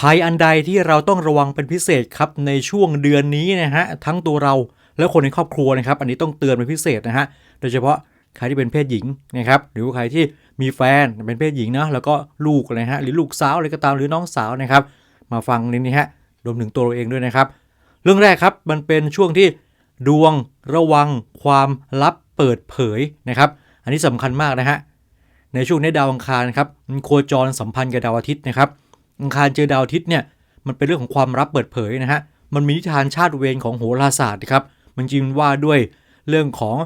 ภัยอันใดที่เราต้องระวังเป็นพิเศษครับในช่วงเดือนนี้นะฮะทั้งตัวเราและคนในครอบครัวนะครับ อันนี้ต้องเตือนเป็นพิเศษนะฮะโดยเฉพาะใครที่เป็นเพศหญิงนะครับหรือใครที่มีแฟนเป็นเพศหญิงนะแล้วก็ลูกนะฮะหรือลูกสาวอะไรก็ตามหรือน้องสาวนะครับ มาฟังนนี้ฮะรวมถึงตัวเราเองด้วยนะครับ เรื่องแรกครับมันเป็นช่วงที่ดวงระวังความลับเปิดเผยนะครับ อันนี้สำคัญมากนะฮะในช่วงนี้ดาวอังคารครับมันโคจรสัมพันธ์กับดาวอาทิตย์นะครับ อังคารเจอดาวอาทิตย์เนี่ยมันเป็นเรื่องของความลับเปิดเผยนะฮะมันมีนิทานชาติเวรของโหราศาสตร์ครับมันจริงว่าด้วยเรื่องของ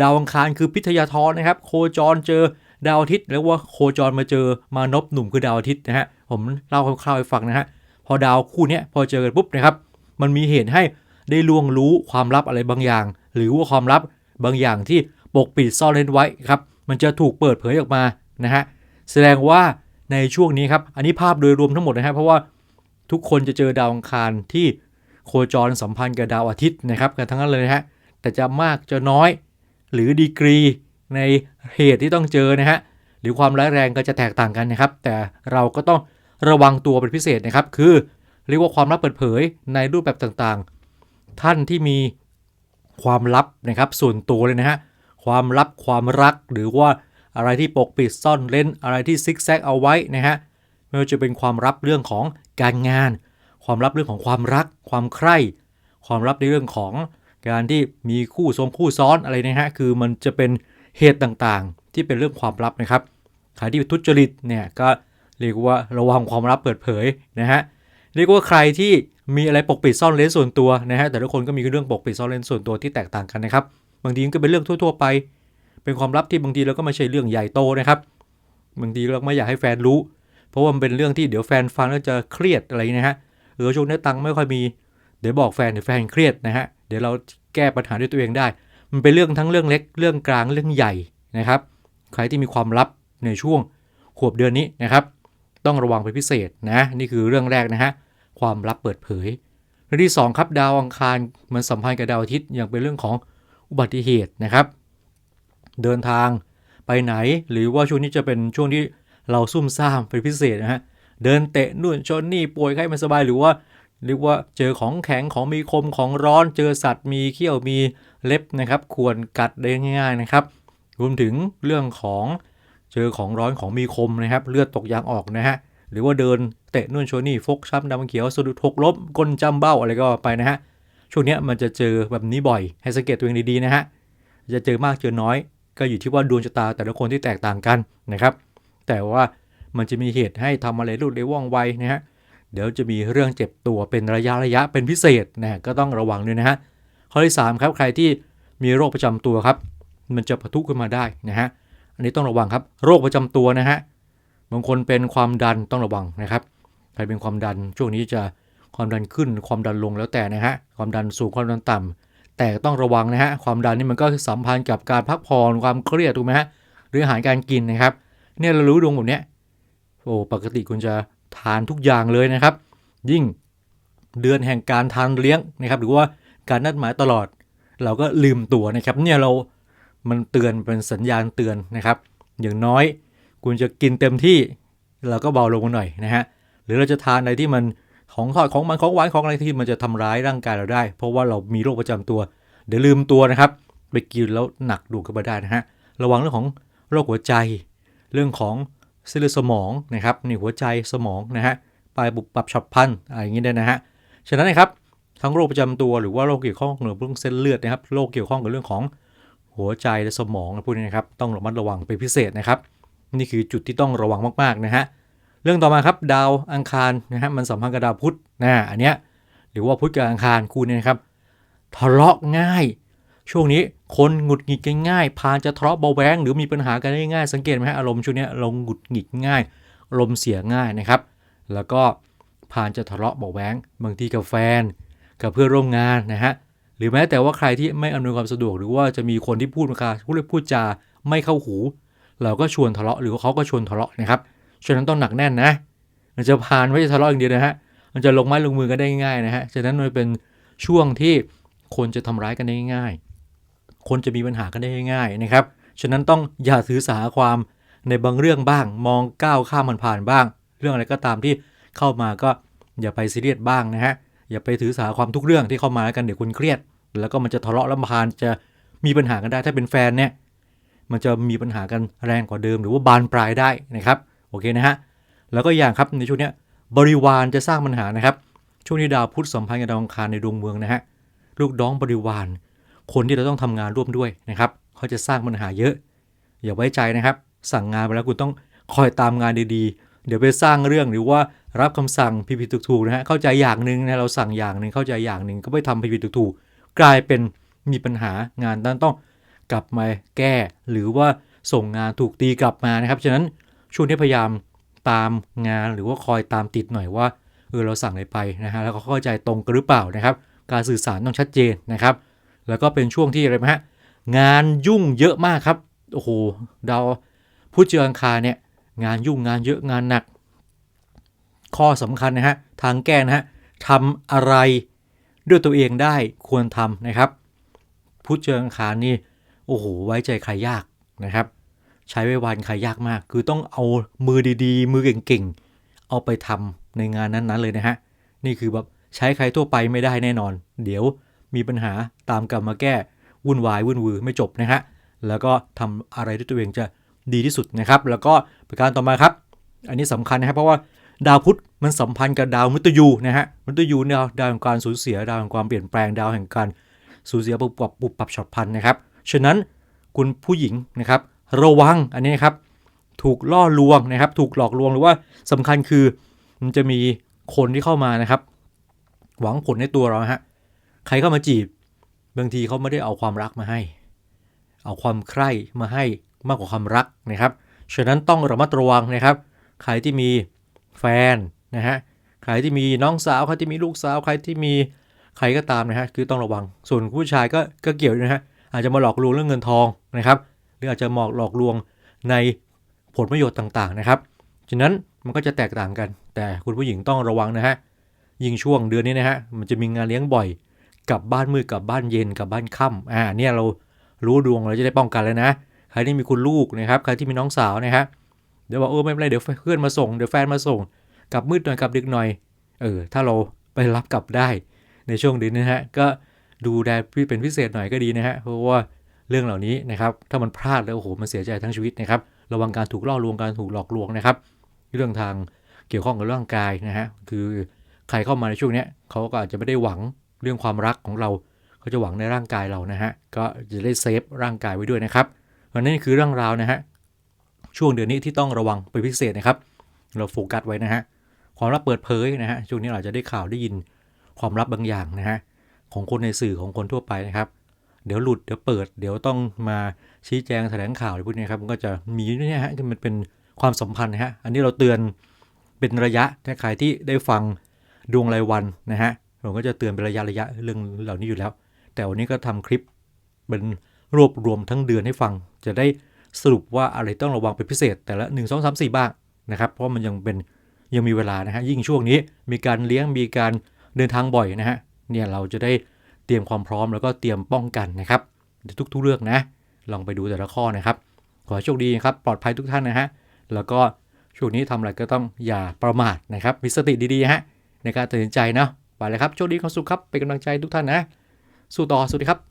ดาวอังคารคือพิทยาธรนะครับ โคจรเจอดาวอาทิตย์แล้วว่าโคจรมาเจอมานพหนุ่มคือดาวอาทิตย์นะฮะผมเล่าคร่าวๆให้ฟังนะฮะพอดาวคู่นี้พอเจอกันปุ๊บนะครับ มันมีเหตุให้ได้ล่วงรู้ความลับอะไรบางอย่าง หรือว่าความลับบางอย่างที่ปกปิดซ่อนเร้นไว้ครับ มันจะถูกเปิดเผยออกมานะฮะแสดงว่า ในช่วงนี้ครับ อันนี้ภาพโดยรวมทั้งหมดนะฮะเพราะว่าทุกคนจะเจอดาวอังคารที่โคจรสัมพันธ์กับดาวอาทิตย์นะครับกันทั้งนั้นเลยนะฮะ แต่จะมากจะน้อย หรือดีกรีในเหตุที่ต้องเจอนะฮะ หรือความร้ายแรงก็จะแตกต่างกันนะครับ แต่เราก็ต้องระวังตัวเป็นพิเศษนะครับ คือเรียกว่าความลับเปิดเผยในรูปแบบต่างๆ ท่านที่มีความลับนะครับส่วนตัวเลยนะฮะ ความลับความรักหรือว่า อะไรที่ปกปิดซ่อนเร้นอะไรที่ซิกแซกเอาไว้นะฮะไม่ว่าจะเป็นความลับเรื่องของการงาน ความลับเรื่องของความรัก ความใคร่ ความลับในเรื่องของการที่มีคู่ทรงคู่ซ้อนอะไรนะฮะคือมันจะเป็นเหตุต่างๆ ที่เป็นเรื่องความลับนะครับใครที่ทุจริตเนี่ยก็เรียกว่าระวังความลับเปิดเผยนะฮะเรียกว่าใครที่มีอะไรปกปิดซ่อนเร้นส่วนตัวนะฮะแต่ละคนก็มีเรื่องปกปิดซ่อนเร้นส่วนตัวที่แตกต่างกันนะครับบางทีก็เป็นเรื่องทั่ว ๆ ไป เป็นความลับที่บางทีเราก็ไม่ใช่เรื่องใหญ่โตนะครับบางทีเราไม่อยากให้แฟนรู้ เพราะว่ามันเป็นเรื่องที่เดี๋ยวแฟนฟังแล้วจะเครียดอะไรนะฮะเออช่วงนี้ตังค์ไม่ค่อยมี เดี๋ยวบอกแฟนเดี๋ยวแฟนเครียดนะฮะเดี๋ยวเราแก้ปัญหาด้วยตัวเองได้ มันเป็นเรื่องทั้งเรื่องเล็กเรื่องกลางเรื่องใหญ่นะครับ ใครที่มีความลับในช่วงขวบเดือนนี้นะครับ ต้องระวังเป็นพิเศษนะนี่คือเรื่องแรกนะฮะความลับเปิดเผยเรื่องที่สองครับดาวอังคารมันสัมพันธ์กับดาวอาทิตย์อย่างเป็นเรื่องของอุบัติเหตุนะครับ เดินทางไปไหน หรือว่าช่วงนี้จะเป็นช่วงที่เราซุ่มซ่ามเป็นพิเศษนะฮะเดินเตะนู่นชนนี่ป่วยไข้ไม่สบายหรือว่าเรียกว่าเจอของแข็งของมีคมของร้อนเจอสัตว์มีเขี้ยวมีเล็บนะครับควรกัดได้ง่ายๆนะครับ รวมถึงเรื่องของเจอของร้อนของมีคมนะครับ เลือดตกยางออกนะฮะหรือว่าเดินเตะนู่นชนนี่ฟกช้ำดำเขียวสะดุดหกล้มก้นจำเบ้าอะไรก็ไปนะฮะช่วงนี้มันจะเจอแบบนี้บ่อย ให้สังเกตตัวเองดีๆนะฮะจะเจอมากเจอน้อย ก็อยู่ที่ว่าดวงชะตาแต่ละคนที่แตกต่างกันนะครับ แต่ว่ามันจะมีเหตุให้ทำอะไรรวดเร็วว่องไวนะฮะเดี๋ยวจะมีเรื่องเจ็บตัวเป็นระยะระยะเป็นพิเศษนะก็ต้องระวังด้วยนะฮะข้อที่3ครับใครที่มีโรคประจำตัวครับ มันจะปะทุขึ้นมาได้นะฮะอันนี้ต้องระวังครับ โรคประจำตัวนะฮะบางคนเป็นความดันต้องระวังนะครับใครเป็นความดันช่วงนี้จะความดันขึ้นความดันลงแล้วแต่นะฮะความดันสูงความดันต่ำ แต่ต้องระวังนะฮะความดันนี่มันก็สัมพันธ์กับการพักผ่อนความเครียดถูกไหมฮะหรืออาหารการกินนะครับ เนี่ยเรารู้ดวงแบบเนี้ยโอ้ปกติคุณจะทานทุกอย่างเลยนะครับ ยิ่งเดือนแห่งการทานเลี้ยงนะครับ หรือว่าการนัดหมายตลอด เราก็ลืมตัวนะครับ เนี่ยเรามันเตือนเป็นสัญญาณเตือนนะครับ อย่างน้อยคุณจะกินเต็มที่เราก็เบาลงหน่อยนะฮะหรือเราจะทานอะไรที่มัน ของทอดของมันของหวานของอะไรที่มันจะทำร้ายร่างกายเราได้ เพราะว่าเรามีโรคประจำตัว เดี๋ยวลืมตัวนะครับไปกินแล้วหนักดูดเข้าไปได้นะฮะระวังเรื่องของโรคหัวใจ เรื่องของเส้นเลือดสมองนะครับนี่หัวใจสมองนะฮะปลายบุบปรับฉับพลันอะไรอย่างนี้ได้นะฮะฉะนั้นนะครับทั้งโรคประจำตัวหรือว่าโรคเกี่ยวข้องกับเรื่องเส้นเลือดนะครับโรคเกี่ยวข้องกับเรื่องของหัวใจและสมองพวกนี้นะครับต้องระมัดระวังเป็นพิเศษนะครับ นี่คือจุดที่ต้องระวังมากๆนะฮะ เรื่องต่อมาครับดาวอังคารนะฮะมันสัมพันธ์กับดาวพุธนะอันเนี้ยหรือว่าพุธกับอังคารคู่นี้นะครับทะเลาะง่าย ช่วงนี้คนหงุดหงิดง่ายพานจะทะเลาะเบาแวงหรือมีปัญหากันได้ง่ายสังเกตไหมฮะอารมณ์ช่วงนี้ลงหงุดหงิดง่ายอารมณ์เสียง่ายนะครับ แล้วก็พานจะทะเลาะเบาแวงบางทีกับแฟน กับเพื่อนร่วมงานนะฮะหรือแม้แต่ว่าใครที่ไม่อำนวยความสะดวก หรือว่าจะมีคนที่พูดมาคาพูดพูดจาไม่เข้าหู เราก็ชวนทะเลาะหรือว่าเขาก็ชวนทะเลาะนะครับ ฉะนั้นต้องหนักแน่นนะมันจะพานไม่ใช่ทะเลาะอย่างเดียวนะฮะมันจะลงไม้ลงมือกันได้ง่ายนะฮะฉะนั้นมันเป็นช่วงที่คนจะทำร้ายกันได้ง่าย คนจะมีปัญหากันได้ง่ายนะครับฉะนั้นต้องอย่าถือสาความในบางเรื่องบ้าง มองก้าวข้ามมันผ่านบ้าง เรื่องอะไรก็ตามที่เข้ามาก็อย่าไปซีเรียสบ้างนะฮะอย่าไปถือสาความทุกเรื่องที่เข้ามาแล้วกันเดี๋ยวคุณเครียด แล้วก็มันจะทะเลาะรำคาญจะมีปัญหากันได้ถ้าเป็นแฟนเนี่ยมันจะมีปัญหากันแรงกว่าเดิม หรือว่าบานปลายได้นะครับ โอเคนะฮะ แล้วก็อย่างครับในช่วงนี้บริวารจะสร้างปัญหานะครับ ช่วงนี้ดาวพุธสัมพันธ์กับดาวอังคารในดวงเมืองนะฮะ ลูกน้องบริวาร คนที่เราต้องทำงานร่วมด้วยนะครับเขาจะสร้างปัญหาเยอะ อย่าไว้ใจนะครับ สั่งงานไปแล้วคุณต้องคอยตามงานดีๆ เดี๋ยวไปสร้างเรื่องหรือว่ารับคำสั่งผิดๆถูกๆนะฮะ เข้าใจอย่างหนึ่งนะเราสั่งอย่างหนึ่งเข้าใจอย่างหนึ่งก็ไปทำผิดๆถูกๆกลายเป็นมีปัญหางานนั้นต้องกลับมาแก้ หรือว่าส่งงานถูกตีกลับมานะครับ ฉะนั้น ช่วงนี้พยายามตามงานหรือว่าคอยตามติดหน่อยว่าเออเราสั่งอะไรไปนะฮะแล้วก็เข้าใจตรงกันหรือเปล่านะครับ การสื่อสารต้องชัดเจนนะครับ แล้วก็เป็นช่วงที่อะไรไหมฮะงานยุ่งเยอะมากครับโอ้โหดาวพุธเจออังคารเนี่ยงานยุ่งงานเยอะงานหนัก ข้อสำคัญนะฮะทางแก้นะฮะทำอะไรด้วยตัวเองได้ควรทำนะครับพุธเจออังคารนี่โอ้โหไว้ใจใครยากนะครับ ใช้ไว้วันใครยากมาก คือต้องเอามือดีๆ มือเก่งๆ เอาไปทำในงานนั้นๆเลยนะฮะ นี่คือแบบใช้ใครทั่วไปไม่ได้แน่นอน เดี๋ยวมีปัญหาตามกลับมาแก้วุ่นวายวุ่นวือไม่จบนะฮะ แล้วก็ทำอะไรด้วยตัวเองจะดีที่สุดนะครับ แล้วก็ประการต่อมาครับ อันนี้สำคัญนะครับเพราะว่าดาวพุธมันสัมพันธ์กับดาวมฤตยูนะฮะมฤตยูเนี่ยดาวแห่งการสูญเสียดาวแห่งความเปลี่ยนแปลงดาวแห่งการสูญเสียปุบปับปุบปับฉับพลันนะครับ ฉะนั้นคุณผู้หญิงนะครับ ระวังอันนี้นะครับ ถูกล่อลวงนะครับ ถูกหลอกลวงหรือว่าสำคัญคือมันจะมีคนที่เข้ามานะครับ หวังผลในตัวเราฮะใครเข้ามาจีบ บางทีเขาไม่ได้เอาความรักมาให้ เอาความใคร่มาให้มากกว่าความรักนะครับฉะนั้นต้องระมัดระวังนะครับ ใครที่มีแฟนนะฮะใครที่มีน้องสาวใครที่มีลูกสาว ใครที่มีใครก็ตามนะฮะคือต้องระวัง ส่วนผู้ชายก็ก็เกี่ยวนะฮะอาจจะมาหลอกลวงเรื่องเงินทองนะครับ รืออาจจะหมอกหลอกลวงในผลประโยชน์ต่างๆนะครับ ฉะนั้นมันก็จะแตกต่างกัน แต่คุณผู้หญิงต้องระวังนะฮะ ยิ่งช่วงเดือนนี้นะฮะ มันจะมีงานเลี้ยงบ่อยกลับบ้านมืดกลับบ้านเย็นกลับบ้านค่ำอ่า เนี่ยเรารู้ดวงเราจะได้ป้องกันเลยนะ ใครที่มีคุณลูกนะครับ ใครที่มีน้องสาวนะครับเดี๋ยวบอกเออไม่เป็นไรเดี๋ยวเพื่อนมาส่ง เดี๋ยวแฟนมาส่ง กลับมืดหน่อยกลับดึกหน่อย เออ ถ้าเราไปรับกลับได้ในช่วงเดือนี้นะฮะ ก็ดูแลเป็นพิเศษหน่อยก็ดีนะฮะ เพราะว่า เรื่องเหล่านี้นะครับถ้ามันพลาดแล้วโอ้โหมันเสียใจทั้งชีวิตนะครับระวังการถูกล่อลวงการถูกหลอกลวงนะครับ เรื่องทางเกี่ยวข้องกับร่างกายนะฮะคือใครเข้ามาในช่วงนี้เขาก็อาจจะไม่ได้หวังเรื่องความรักของเราเขาจะหวังในร่างกายเรานะฮะก็จะได้เซฟร่างกายไว้ด้วยนะครับวันนี้คือเรื่องราวนะฮะช่วงเดือนนี้ที่ต้องระวังเป็นพิเศษนะครับ เราโฟกัสไว้นะฮะความลับเปิดเผยนะฮะช่วงนี้เราจะได้ข่าวได้ยินความลับบางอย่างนะฮะของคนในสื่อของคนทั่วไปนะครับ เดี๋ยวหลุดเดี๋ยวเปิด เดี๋ยวต้องมาชี้แจงแถลงข่าวอะไรพวกนี้ครับมันก็จะมีเนี่ยฮะที่มันเป็นความสัมพันธ์นะฮะอันนี้เราเตือนเป็นระยะถ้าใครที่ได้ฟังดวงรายวันนะฮะผมก็จะเตือนเป็นระยะระยะเรื่องเหล่านี้อยู่แล้ว แต่วันนี้ก็ทำคลิปเป็นรวบรวมทั้งเดือนให้ฟัง จะได้สรุปว่าอะไรต้องระวังเป็นพิเศษ แต่ละ 1 2 3 4 บ้างนะครับเพราะมันยังเป็นยังมีเวลานะฮะยิ่งช่วงนี้มีการเลี้ยงมีการเดินทางบ่อยนะฮะเนี่ยเราจะได้ ตรียมความพร้อมแล้วก็เตรียมป้องกันนะครับทุกๆเรื่องนะ ลองไปดูแต่ละข้อนะครับ ขอให้โชคดีครับ ปลอดภัยทุกท่านนะฮะ แล้วก็ช่วงนี้ทำอะไรก็ต้องอย่าประมาทนะครับ มีสติดีๆฮะในการตัดสินใจเนาะ ไปเลยครับ โชคดีความสุขครับ เป็นกำลังใจทุกท่านนะ สู้ต่อ สวัสดีครับ